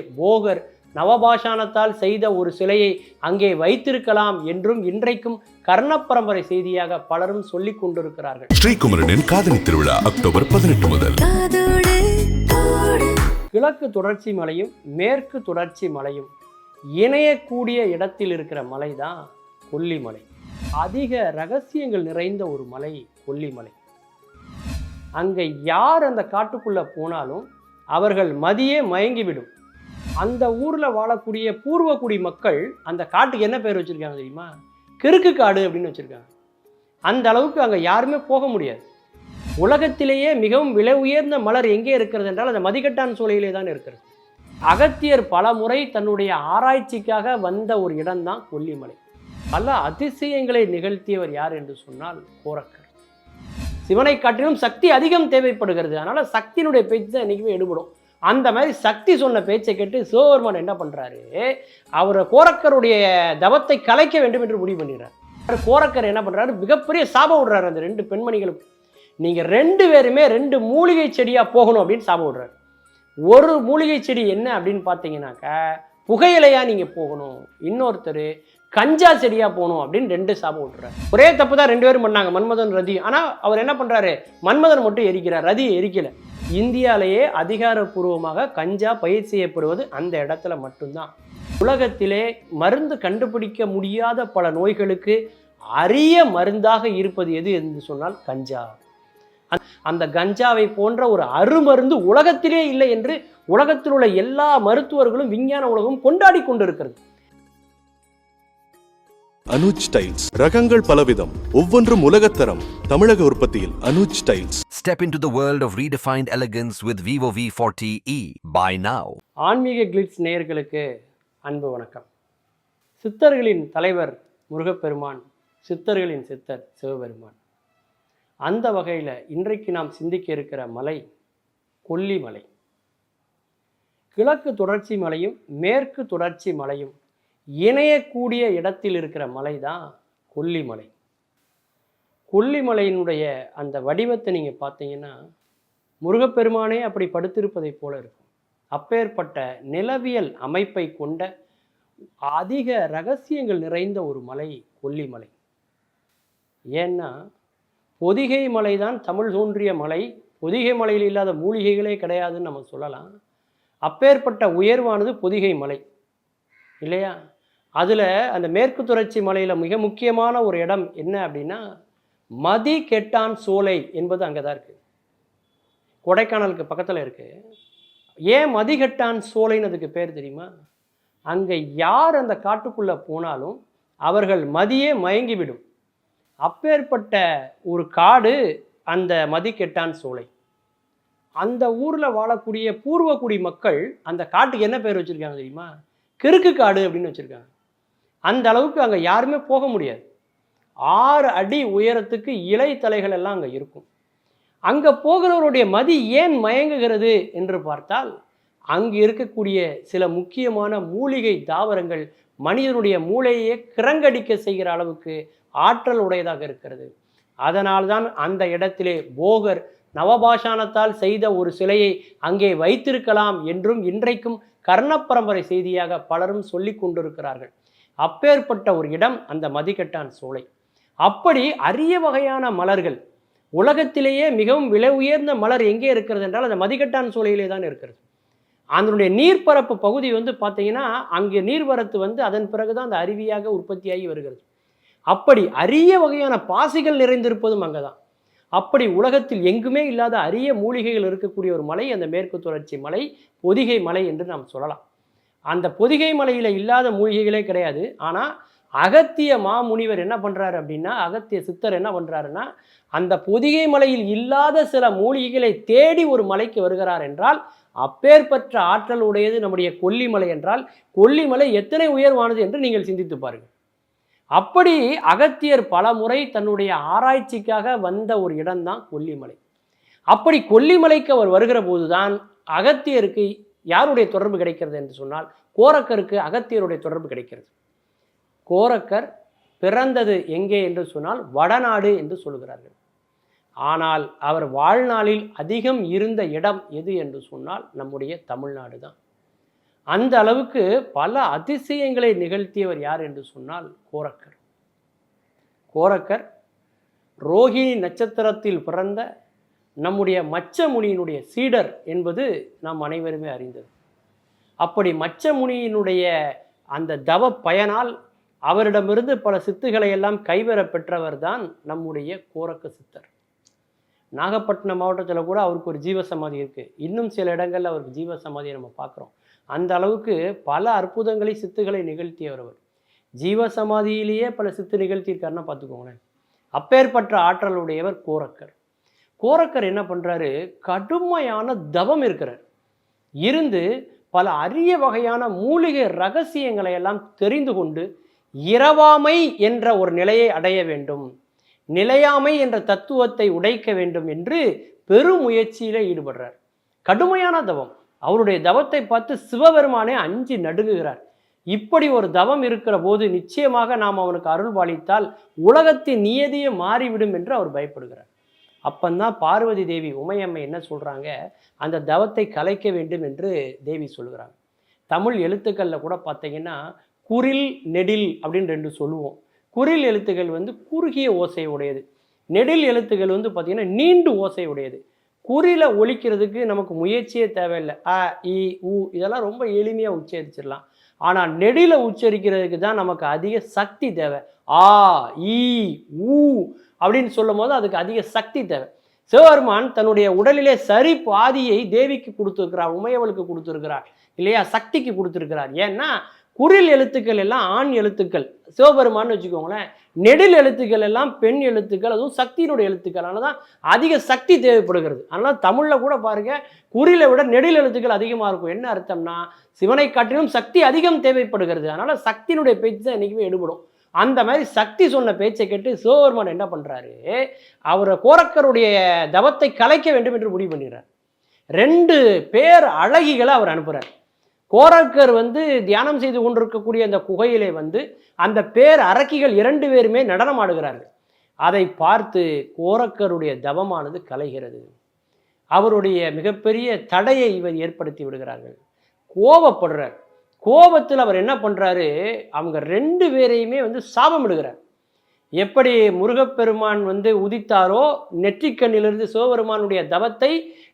போகர் நவபாஷாணத்தால் செய்த ஒரு சிலையை அங்கே வைத்திருக்கலாம் என்றும் இன்றைக்கும் கர்ணப்பரம்பரை செய்தியாக பலரும் சொல்லிக் கொண்டிருக்கிறார்கள். ஸ்ரீகுமரனின் காதணி திருவிழா அக்டோபர் பதினெட்டு முதல். கிழக்கு தொடர்ச்சி மலையும் மேற்கு தொடர்ச்சி மலையும் இணையக்கூடிய இடத்தில் இருக்கிற மலை தான் கொல்லிமலை. அதிக ரகசியங்கள் நிறைந்த ஒரு மலை கொல்லிமலை. அங்கே யார் அந்த காட்டுக்குள்ள போனாலும் அவர்கள் மதியே மயங்கிவிடும். அந்த ஊரில் வாழக்கூடிய பூர்வக்குடி மக்கள் அந்த காட்டுக்கு என்ன பேர் வச்சிருக்காங்க தெரியுமா? கிறுக்கு காடு அப்படின்னு வச்சுருக்காங்க. அந்த அளவுக்கு அங்கே யாருமே போக முடியாது. உலகத்திலேயே மிகவும் விலை உயர்ந்த மலர் எங்கே இருக்கிறது என்றால் அந்த மதிக்கட்டான் சோலையிலே தான் இருக்கிறது. அகத்தியர் பல முறை தன்னுடைய ஆராய்ச்சிக்காக வந்த ஒரு இடம்தான் கொல்லிமலை. பல அதிசயங்களை நிகழ்த்தியவர் யார் என்று சொன்னால் கோரக்கர். சிவனை காட்டிலும் சக்தி அதிகம் தேவைப்படுகிறது. அதனால் சக்தியினுடைய பேச்சு தான் என்றைக்குமே எடுபடும். அந்த மாதிரி சக்தி சொன்ன பேச்சை கேட்டு சிவபெருமான் என்ன பண்ணுறாரு அவர் கோரக்கருடைய தவத்தை கலைக்க வேண்டும் என்று முடிவு பண்ணுகிறார் கோரக்கர் என்ன பண்ணுறாரு மிகப்பெரிய சாபம் விடுறாரு அந்த ரெண்டு பெண்மணிகளும் நீங்கள் ரெண்டு பேருமே ரெண்டு மூலிகை செடியாக போகணும் அப்படின்னு சாபம் விடுறாரு. ஒரு மூலிகை செடி என்ன அப்படின்னு பார்த்தீங்கன்னாக்கா புகையிலையா நீங்கள் போகணும். இன்னொருத்தர் கஞ்சா செடியாக போகணும் அப்படின்னு ரெண்டு சாபம் விட்டுறாரு ஒரே தப்பு தான் ரெண்டு பேரும் பண்ணாங்க மன்மதன் ரதி. ஆனால் அவர் என்ன பண்ணுறாரு மன்மதன் மட்டும் எரிக்கிறார் ரதி எரிக்கலை. இந்தியாவிலேயே அதிகாரப்பூர்வமாக கஞ்சா பயிர் செய்யப்படுவது அந்த இடத்துல மட்டும்தான். உலகத்திலே மருந்து கண்டுபிடிக்க முடியாத பல நோய்களுக்கு அரிய மருந்தாக இருப்பது எது என்று சொன்னால் கஞ்சா. அந்த- அந்த கஞ்சாவை போன்ற ஒரு அருமருந்து உலகத்திலே இல்லை என்று உலகத்தில் உள்ள எல்லா மருத்துவர்களும் விஞ்ஞான உலகம் கொண்டாடி கொண்டிருக்கிறது. அனுஜ் டைல்ஸ். ரகங்கள் பலவிதம். ஒவ்வொன்றும் உலகத்தரம். தமிழக உற்பத்தியில் Anuj tiles. Step into the world of redefined elegance with Vivo V40e. Buy now. ஆன்மீக கிளிட்ஸ் நேயர்களுக்கு அன்பு வணக்கம். சித்தர்களின் தலைவர் முருகப்பெருமான் சித்தர்களின் சித்தர் சிவபெருமான். அந்த வகையில் இன்றைக்கு நாம் சிந்திக்க இருக்கிற மலை கொல்லிமலை கிழக்கு தொடர்ச்சி மலையும் மேற்கு தொடர்ச்சி மலையும் இணையக்கூடிய இடத்தில் இருக்கிற மலை தான் கொல்லிமலை. கொல்லிமலையினுடைய அந்த வடிவத்தை நீங்கள் பார்த்தீங்கன்னா முருகப்பெருமானே அப்படி படுத்திருப்பதை போல இருக்கும். அப்பேற்பட்ட நிலவியல் அமைப்பை கொண்ட அதிக ரகசியங்கள் நிறைந்த ஒரு மலை கொல்லிமலை. ஏன்னா பொதிகை மலை தான் தமிழ் தோன்றிய மலை. பொதிகை மலையில் இல்லாத மூலிகைகளே கிடையாதுன்னு நம்ம சொல்லலாம். அப்பேற்பட்ட உயர்வானது பொதிகை மலை. இல்லையா? அதில் அந்த மேற்கு தொடர்ச்சி மலையில் மிக முக்கியமான ஒரு இடம் என்ன அப்படின்னா மதி கெட்டான் சோலை என்பது அங்கே தான் இருக்குது கொடைக்கானலுக்கு பக்கத்தில் இருக்குது ஏன் மதிகட்டான் சோலைன்னு அதுக்கு பேர் தெரியுமா? அங்கே யார் அந்த காட்டுக்குள்ளே போனாலும் அவர்கள் மதியே மயங்கிவிடும். அப்பேற்பட்ட ஒரு காடு அந்த மதிக்கெட்டான் சோலை. அந்த ஊரில் வாழக்கூடிய பூர்வக்குடி மக்கள் அந்த காட்டுக்கு என்ன பேர் வச்சுருக்காங்க தெரியுமா? கிறுக்கு காடு அப்படின்னு வச்சுருக்காங்க. அந்த அளவுக்கு அங்கே யாருமே போக முடியாது. ஆறு அடி உயரத்துக்கு இலை தலைகள் எல்லாம் அங்கே இருக்கும். அங்கே போகிறவருடைய மதி ஏன் மயங்குகிறது என்று பார்த்தால் அங்கு இருக்கக்கூடிய சில முக்கியமான மூலிகை தாவரங்கள் மனிதனுடைய மூளையே கிறங்கடிக்க செய்கிற அளவுக்கு ஆற்றல் உடையதாக இருக்கிறது. அதனால்தான் அந்த இடத்திலே போகர் நவபாஷானத்தால் செய்த ஒரு சிலையை அங்கே வைத்திருக்கலாம் என்றும் இன்றைக்கும் கர்ண பரம்பரை செய்தியாக பலரும் சொல்லி கொண்டிருக்கிறார்கள். அப்பேற்பட்ட ஒரு இடம் அந்த மதிக்கட்டான் சோலை. அப்படி அரிய வகையான மலர்கள். உலகத்திலேயே மிகவும் விலை உயர்ந்த மலர் எங்கே இருக்கிறது என்றால் அந்த மதிக்கட்டான் சோலையிலே தான் இருக்கிறது. அதனுடைய நீர்ப்பரப்பு பகுதி வந்து பார்த்தீங்கன்னா அங்கே நீர்வரத்து வந்து அதன் பிறகு தான் அந்த அருவியாக உற்பத்தியாகி வருகிறது. அப்படி அரிய வகையான பாசிகள் நிறைந்திருப்பதும் அங்கே தான் அப்படி உலகத்தில் எங்குமே இல்லாத அரிய மூலிகைகள் இருக்கக்கூடிய ஒரு மலை அந்த மேற்கு தொடர்ச்சி மலை பொதிகை மலை என்று நாம் சொல்லலாம். அந்த பொதிகை மலையில் இல்லாத மூலிகைகளே கிடையாது. ஆனால் அகத்திய மாமுனிவர் என்ன பண்ணுறாரு அப்படின்னா அகத்திய சித்தர் என்ன பண்ணுறாருன்னா அந்த பொதிகை மலையில் இல்லாத சில மூலிகைகளை தேடி ஒரு மலைக்கு வருகிறார் என்றால் அப்பேற்பற்ற ஆற்றல் உடையது நம்முடைய கொல்லிமலை என்றால் கொல்லிமலை எத்தனை உயர்வானது என்று நீங்கள் சிந்தித்து பாருங்கள். அப்படி அகத்தியர் பல முறை தன்னுடைய ஆராய்ச்சிக்காக வந்த ஒரு இடம்தான் கொல்லிமலை. அப்படி கொல்லிமலைக்கு அவர் வருகிற போதுதான் அகத்தியருக்கு யாருடைய தொடர்பு கிடைக்கிறது என்று சொன்னால் கோரக்கருக்கு அகத்தியருடைய தொடர்பு கிடைக்கிறது. கோரக்கர் பிறந்தது எங்கே என்று சொன்னால் வடநாடு என்று சொல்கிறார்கள் ஆனால் அவர் வாழ்நாளில் அதிகம் இருந்த இடம் எது என்று சொன்னால் நம்முடைய தமிழ்நாடு தான். அந்த அளவுக்கு பல அதிசயங்களை நிகழ்த்தியவர் யார் என்று சொன்னால் கோரக்கர். கோரக்கர் ரோஹிணி நட்சத்திரத்தில் பிறந்த நம்முடைய மச்ச முனியினுடைய சீடர் என்பது நாம் அனைவருமே அறிந்தது அப்படி மச்ச முனியினுடைய அந்த தவ பயனால் அவரிடமிருந்து பல சித்துக்களை எல்லாம் கைவர பெற்றவர் தான் நம்முடைய கோரக்க சித்தர். நாகப்பட்டினம் மாவட்டத்தில் கூட அவருக்கு ஒரு ஜீவசமாதி இருக்குது இன்னும் சில இடங்களில் அவருக்கு ஜீவசமாதியை நம்ம பார்க்குறோம். அந்த அளவுக்கு பல அற்புதங்களை சித்துக்களை நிகழ்த்தியவர் அவர். ஜீவசமாதியிலேயே பல சித்து நிகழ்த்தியிருக்காருன்னா பார்த்துக்கோங்களேன். அப்பேற்பட்ட ஆற்றலுடையவர் கோரக்கர். கோரக்கர் என்ன பண்ணுறாரு கடுமையான தவம் இருக்கிறார். இருந்து பல அரிய வகையான மூலிகை ரகசியங்களை எல்லாம் தெரிந்து கொண்டு இரவாமை என்ற ஒரு நிலையை அடைய வேண்டும். நிலையாமை என்ற தத்துவத்தை உடைக்க வேண்டும் என்று பெருமுயற்சியில் ஈடுபடுறார். கடுமையான தவம். அவருடைய தவத்தை பார்த்து சிவபெருமானே அஞ்சு நடுங்குகிறார். இப்படி ஒரு தவம் இருக்கிற போது நிச்சயமாக நாம் அவனுக்கு அருள் பாலித்தால் உலகத்தின் நியதியே மாறிவிடும் என்று அவர் பயப்படுகிறார். அப்பந்தான் பார்வதி தேவி உமையம்மை என்ன சொல்கிறாங்க அந்த தவத்தை கலைக்க வேண்டும் என்று தேவி சொல்கிறாங்க தமிழ் எழுத்துக்களில் கூட பார்த்தீங்கன்னா குரில் நெடில் அப்படின்னு ரெண்டு சொல்லுவோம். குரில் எழுத்துக்கள் வந்து குறுகிய ஓசை உடையது நெடில் எழுத்துக்கள் வந்து பார்த்திங்கன்னா நீண்டு ஓசை உடையது குறில ஒழிக்கிறதுக்கு நமக்கு முயற்சியே தேவையில்லை. அ இ உ இதெல்லாம் ரொம்ப எளிமையாக உச்சரிச்சிடலாம். ஆனால் நெடில உச்சரிக்கிறதுக்கு தான் நமக்கு அதிக சக்தி தேவை. ஆ இ ஊ அப்படின்னு சொல்லும் போது அதுக்கு அதிக சக்தி தேவை. சிவபெருமான் தன்னுடைய உடலிலே சரி பாதியை தேவிக்கு கொடுத்துருக்கிறார் உமையவளுக்கு கொடுத்துருக்கிறார் இல்லையா? சக்திக்கு கொடுத்துருக்கிறார். ஏன்னா குரில் எழுத்துக்கள் எல்லாம் ஆண் எழுத்துக்கள். சிவபெருமான்னு வச்சுக்கோங்களேன் நெடில் எழுத்துக்கள் எல்லாம் பெண் எழுத்துக்கள் அதுவும் சக்தியினுடைய எழுத்துக்கள். அதனால தான் அதிக சக்தி தேவைப்படுகிறது. அதனால் தமிழில் கூட பாருங்க குறிலை விட நெடில் எழுத்துக்கள் அதிகமாக இருக்கும். என்ன அர்த்தம்னா சிவனை காட்டிலும் சக்தி அதிகம் தேவைப்படுகிறது. அதனால் சக்தியினுடைய பேச்சு தான் என்றைக்குமே எடுபடும். அந்த மாதிரி சக்தி சொன்ன பேச்சை கேட்டு சிவபெருமான் என்ன பண்ணுறாரு அவரை கோரக்கருடைய தவத்தை கலைக்க வேண்டும் என்று முடிவு பண்ணிடுறார். ரெண்டு பேர் அழகிகளை அவர் அனுப்புகிறார் கோரக்கர் வந்து தியானம் செய்து கொண்டிருக்கக்கூடிய அந்த குகையிலே வந்து அந்த பேர் அரக்கிகள் இரண்டு பேருமே நடனம் ஆடுகிறார்கள். அதை பார்த்து கோரக்கருடைய தவமானது கலைகிறது. அவருடைய மிகப்பெரிய தடையை இவர் ஏற்படுத்தி விடுகிறார்கள். கோவப்படுறார். கோபத்தில் அவர் என்ன பண்ணுறாரு அவங்க ரெண்டு பேரையுமே வந்து சாபம் எடுக்கிறார் எப்படி முருகப்பெருமான் வந்து உதித்தாரோ நெற்றிக்கண்ணிலிருந்து சிவபெருமானுடைய தவத்தை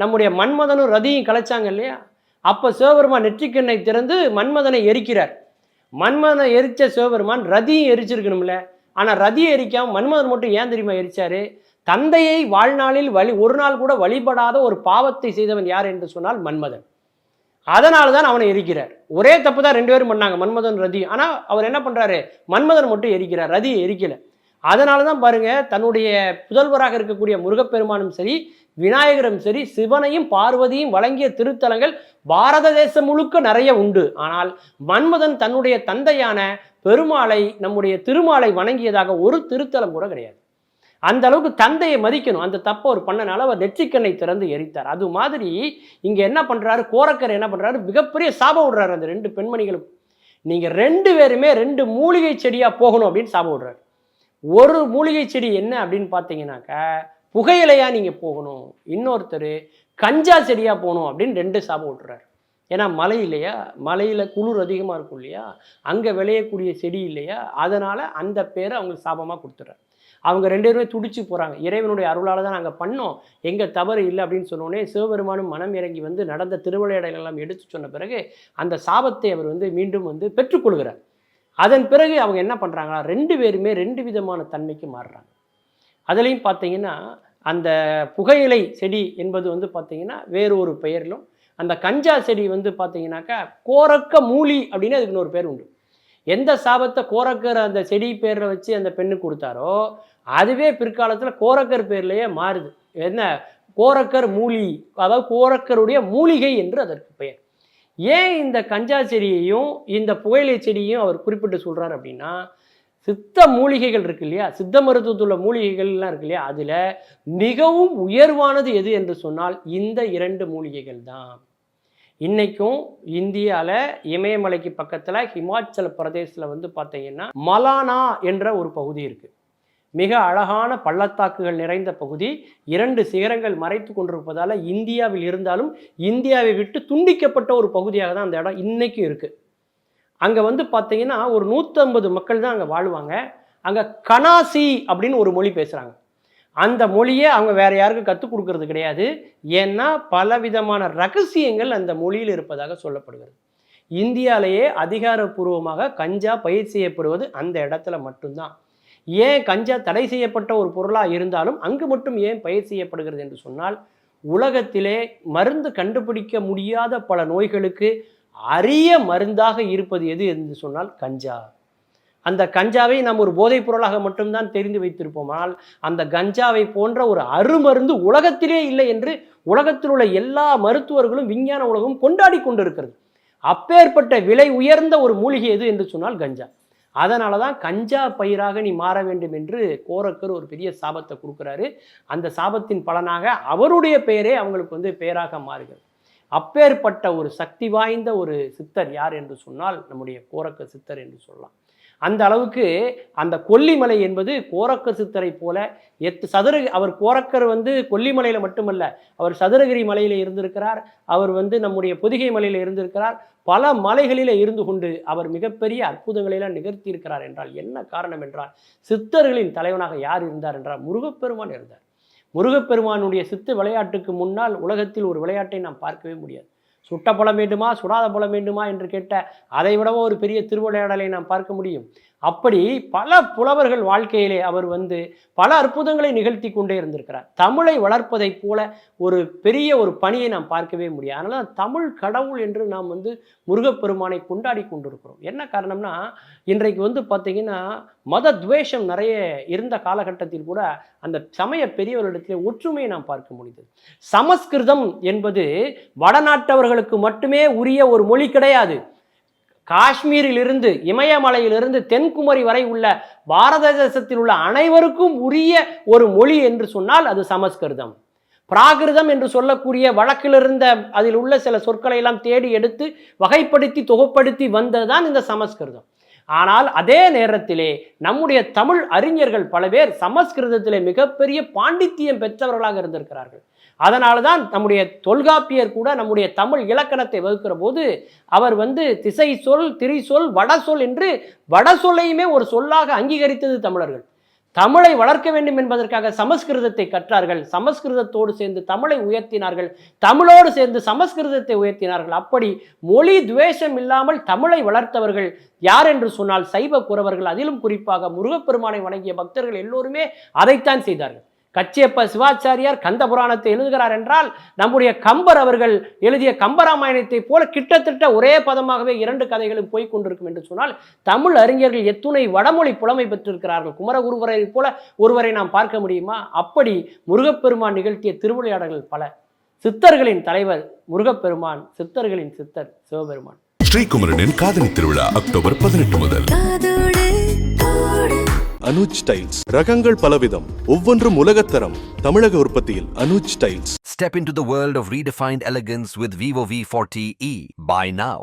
நம்முடைய மன்மதனும் ரதியும் கலைச்சாங்க இல்லையா? அப்போ சிவபெருமான் நெற்றிக்கண்ணை திறந்து மன்மதனை எரிக்கிறார். மன்மதனை எரிச்ச சிவபெருமான் ரதியும் எரிச்சிருக்கணும்ல. ஆனால் ரதியை எரிக்காமல் மன்மதன் மட்டும் ஏன் தெரியுமா எரிச்சாரு? தந்தையை வாழ்நாளில் வழி ஒரு நாள் கூட வழிபடாத ஒரு பாவத்தை செய்தவன் யார் என்று சொன்னால் மன்மதன். அதனால தான் அவனை எரிக்கிறார். ஒரே தப்பு தான் ரெண்டு பேரும் பண்ணாங்க மன்மதன் ரதி. ஆனால் அவர் என்ன பண்ணுறாரு மன்மதன் மட்டும் எரிக்கிறார். ரதி எரிக்கல. அதனால தான் பாருங்க தன்னுடைய புதல்வராக இருக்கக்கூடிய முருகப்பெருமானும் சரி விநாயகரும் சரி சிவனையும் பார்வதியும் வழங்கிய திருத்தலங்கள் பாரத தேசம் முழுக்க நிறைய உண்டு. ஆனால் மன்மதன் தன்னுடைய தந்தையான பெருமாளை நம்முடைய திருமாலை வணங்கியதாக ஒரு திருத்தலம் கூட கிடையாது. அந்த அளவுக்கு தந்தையை மதிக்கணும். அந்த தப்பை அவர் பண்ணனால அவர் நெற்றிக்கண்ணை திறந்து எரித்தார். அது மாதிரி இங்க என்ன பண்றாரு? கோரக்கர் என்ன பண்றாரு? மிகப்பெரிய சாபம் விடுறாரு அந்த ரெண்டு பெண்மணிகளுக்கு நீங்க ரெண்டு பேருமே ரெண்டு மூலிகை செடியா போகணும் அப்படின்னு சாபம் விடுறாரு. ஒரு மூலிகை செடி என்ன அப்படின்னு பார்த்தீங்கன்னாக்கா புகையிலையா நீங்க போகணும். இன்னொருத்தர் கஞ்சா செடியா போகணும் அப்படின்னு ரெண்டு சாபம் விட்டுறாரு ஏன்னா மலை இல்லையா? மலையில் குளிர் அதிகமாக இருக்கும் இல்லையா? அங்கே விளையக்கூடிய செடி இல்லையா? அதனால் அந்த பேரை அவங்களுக்கு சாபமாக கொடுத்துட்றாரு அவங்க ரெண்டு பேருமே துடிச்சு போகிறாங்க இறைவனுடைய அருளால் தான் நாங்கள் பண்ணோம். எங்கள் தவறு இல்லை அப்படின்னு சொன்னோடனே சிவபெருமானும் மனம் இறங்கி வந்து நடந்த திருவிளையாடல் எல்லாம் எடுத்து சொன்ன பிறகு அந்த சாபத்தை அவர் வந்து மீண்டும் வந்து பெற்றுக்கொள்கிறார் அதன் பிறகு அவங்க என்ன பண்ணுறாங்களா ரெண்டு பேருமே ரெண்டு விதமான தன்மைக்கு மாறுறாங்க. அதுலேயும் பார்த்தீங்கன்னா அந்த புகையிலை செடி என்பது வந்து பார்த்திங்கன்னா வேறு ஒரு பெயரிலும் அந்த கஞ்சா செடி வந்து பார்த்தீங்கன்னாக்கா கோரக்க மூலி அப்படின்னு அதுக்கு இன்னொரு பேர் உண்டு. எந்த சாபத்தை கோரக்கர் அந்த செடி பேரில் வச்சு அந்த பெண்ணுக்கு கொடுத்தாரோ அதுவே பிற்காலத்தில் கோரக்கர் பேர்லேயே மாறுது. என்ன? கோரக்கர் மூலி அதாவது கோரக்கருடைய மூலிகை என்று அதற்கு பெயர். ஏன் இந்த கஞ்சா செடியையும் இந்த புகையிலை செடியையும் அவர் குறிப்பிட்டு சொல்கிறார் அப்படின்னா சித்த மூலிகைகள் இருக்கு இல்லையா? சித்த மருத்துவத்துள்ள மூலிகைகள்லாம் இருக்கு இல்லையா? அதில் மிகவும் உயர்வானது எது என்று சொன்னால் இந்த இரண்டு மூலிகைகள் தான். இன்றைக்கும் இந்தியாவில் இமயமலைக்கு பக்கத்தில் ஹிமாச்சல பிரதேசத்தில் வந்து பார்த்தீங்கன்னா மலானா என்ற ஒரு பகுதி இருக்குது மிக அழகான பள்ளத்தாக்குகள் நிறைந்த பகுதி. இரண்டு சிகரங்கள் மறைத்து கொண்டிருப்பதால் இந்தியாவில் இருந்தாலும் இந்தியாவை விட்டு துண்டிக்கப்பட்ட ஒரு பகுதியாக தான் அந்த இடம் இன்றைக்கும் இருக்குது அங்கே வந்து பார்த்தீங்கன்னா ஒரு நூற்றம்பது மக்கள் தான் அங்கே வாழ்வாங்க. அங்கே கனாசி அப்படின்னு ஒரு மொழி பேசுகிறாங்க அந்த மொழியை அவங்க வேற யாருக்கும் கற்றுக் கொடுக்கறது கிடையாது. ஏன்னா பலவிதமான ரகசியங்கள் அந்த மொழியில் இருப்பதாக சொல்லப்படுகிறது. இந்தியாவிலேயே அதிகாரப்பூர்வமாக கஞ்சா பயிர் செய்யப்படுவது அந்த இடத்துல மட்டும்தான். ஏன் கஞ்சா தடை செய்யப்பட்ட ஒரு பொருளாக இருந்தாலும் அங்கு மட்டும் ஏன் பயிர் செய்யப்படுகிறது என்று சொன்னால் உலகத்திலே மருந்து கண்டுபிடிக்க முடியாத பல நோய்களுக்கு அரிய மருந்தாக இருப்பது எது என்று சொன்னால் கஞ்சா. அந்த கஞ்சாவை நாம் ஒரு போதைப் பொருளாக மட்டும்தான் தெரிந்து வைத்திருப்போம் ஆனால் அந்த கஞ்சாவை போன்ற ஒரு அருமருந்து உலகத்திலே இல்லை என்று உலகத்தில் உள்ள எல்லா மருத்துவர்களும் விஞ்ஞான உலகம் கொண்டாடி கொண்டிருக்கிறது. அப்பேற்பட்ட விலை உயர்ந்த ஒரு மூலிகை எது என்று சொன்னால் கஞ்சா. அதனால தான் கஞ்சா பயிராக நீ மாற வேண்டும் என்று கோரக்கர் ஒரு பெரிய சாபத்தை கொடுக்குறாரு. அந்த சாபத்தின் பலனாக அவருடைய பெயரே அவங்களுக்கு வந்து பெயராக மாறுகிறது. அப்பேற்பட்ட ஒரு சக்தி வாய்ந்த ஒரு சித்தர் யார் என்று சொன்னால் நம்முடைய கோரக்க சித்தர் என்று சொல்லலாம். அந்த அளவுக்கு அந்த கொல்லிமலை என்பது கோரக்க சித்தரை போல எட்டு சதுர அவர் கோரக்கர் வந்து கொல்லிமலையில் மட்டுமல்ல அவர் சதுரகிரி மலையில் இருந்திருக்கிறார் அவர் வந்து நம்முடைய பொதிகை மலையில் இருந்திருக்கிறார் பல மலைகளில் இருந்து கொண்டு அவர் மிகப்பெரிய அற்புதங்களெல்லாம் நிகழ்த்தி இருக்கிறார் என்றால் என்ன காரணம் என்றால் சித்தர்களின் தலைவனாக யார் இருந்தார் என்றால் முருகப்பெருமான் இருந்தார். முருகப்பெருமானுடைய சித்து விளையாட்டுக்கு முன்னால் உலகத்தில் ஒரு விளையாட்டை நாம் பார்க்கவே முடியாது. சுட்ட பழம் வேண்டுமா சுடாத பழம் வேண்டுமா என்று கேட்ட அதை விடவும் ஒரு பெரிய திருவிளையாடலை நாம் பார்க்க முடியும். அப்படி பல புலவர்கள் வாழ்க்கையிலே அவர் வந்து பல அற்புதங்களை நிகழ்த்தி கொண்டே இருந்திருக்கிறார். தமிழை வளர்ப்பதைப் போல ஒரு பெரிய ஒரு பணியை நாம் பார்க்கவே முடியாது. அதனால் தமிழ் கடவுள் என்று நாம் வந்து முருகப்பெருமானை கொண்டாடி கொண்டிருக்கிறோம். என்ன காரணம்னா இன்றைக்கு வந்து பார்த்திங்கன்னா மத துவேஷம் நிறைய இருந்த காலகட்டத்தில் கூட அந்த சமய பெரியவர்களிடத்திலே ஒற்றுமையை நாம் பார்க்க முடிந்தது. சமஸ்கிருதம் என்பது வடநாட்டவர்களுக்கு மட்டுமே உரிய ஒரு மொழி கிடையாது. காஷ்மீரிலிருந்து இமயமலையிலிருந்து தென்குமரி வரை உள்ள பாரத தேசத்தில் உள்ள அனைவருக்கும் உரிய ஒரு மொழி என்று சொன்னால் அது சமஸ்கிருதம். பிராகிருதம் என்று சொல்லக்கூடிய வழக்கில் இருந்த அதில் உள்ள சில சொற்களை எல்லாம் தேடி எடுத்து வகைப்படுத்தி தொகுப்படுத்தி வந்ததுதான் இந்த சமஸ்கிருதம். ஆனால் அதே நேரத்திலே நம்முடைய தமிழ் அறிஞர்கள் பல பேர் சமஸ்கிருதத்திலே மிகப்பெரிய பாண்டித்தியம் பெற்றவர்களாக இருந்திருக்கிறார்கள். அதனால தான் நம்முடைய தொல்காப்பியர் கூட நம்முடைய தமிழ் இலக்கணத்தை வகுக்கிற போது அவர் வந்து திசை சொல் திரி சொல் வட சொல் என்று வட சொல்லையுமே ஒரு சொல்லாக அங்கீகரித்தது தமிழர்கள். தமிழை வளர்க்க வேண்டும் என்பதற்காக சமஸ்கிருதத்தை கற்றார்கள். சமஸ்கிருதத்தோடு சேர்ந்து தமிழை உயர்த்தினார்கள். தமிழோடு சேர்ந்து சமஸ்கிருதத்தை உயர்த்தினார்கள். அப்படி மொழி துவேஷம் இல்லாமல் தமிழை வளர்த்தவர்கள் யார் என்று சொன்னால் சைவ குறவர்கள். அதிலும் குறிப்பாக முருகப்பெருமானை வணங்கிய பக்தர்கள் எல்லோருமே அதைத்தான் செய்தார்கள். கச்சியப்ப சிவாச்சாரியார் கந்த புராணத்தை எழுதுகிறார் என்றால் நம்முடைய கம்பர் அவர்கள் எழுதிய கம்பராமாயணத்தை போல கிட்டத்தட்ட ஒரே பதமாகவே இரண்டு கதைகளும் போய்க் கொண்டிருக்கும் என்று சொன்னால் தமிழ் அறிஞர்கள் எத்துணை வடமொழி புலமை பெற்றிருக்கிறார்கள். குமரகுருவரை போல ஒருவரை நாம் பார்க்க முடியுமா? அப்படி முருகப்பெருமான் நிகழ்த்திய திருவிளையாடல்கள் பல. சித்தர்களின் தலைவர் முருகப்பெருமான் சித்தர்களின் சித்தர் சிவபெருமான். ஸ்ரீகுமரனின் காதணி திருவிழா அக்டோபர் பதினெட்டு முதல். அனுஜ் டைல்ஸ் ரகங்கள் பலவிதம் ஒவ்வொன்றும் உலகத்தரம் தமிழக உற்பத்தியில் Anuj tiles Step into the world of redefined elegance with Vivo V40e. Buy now.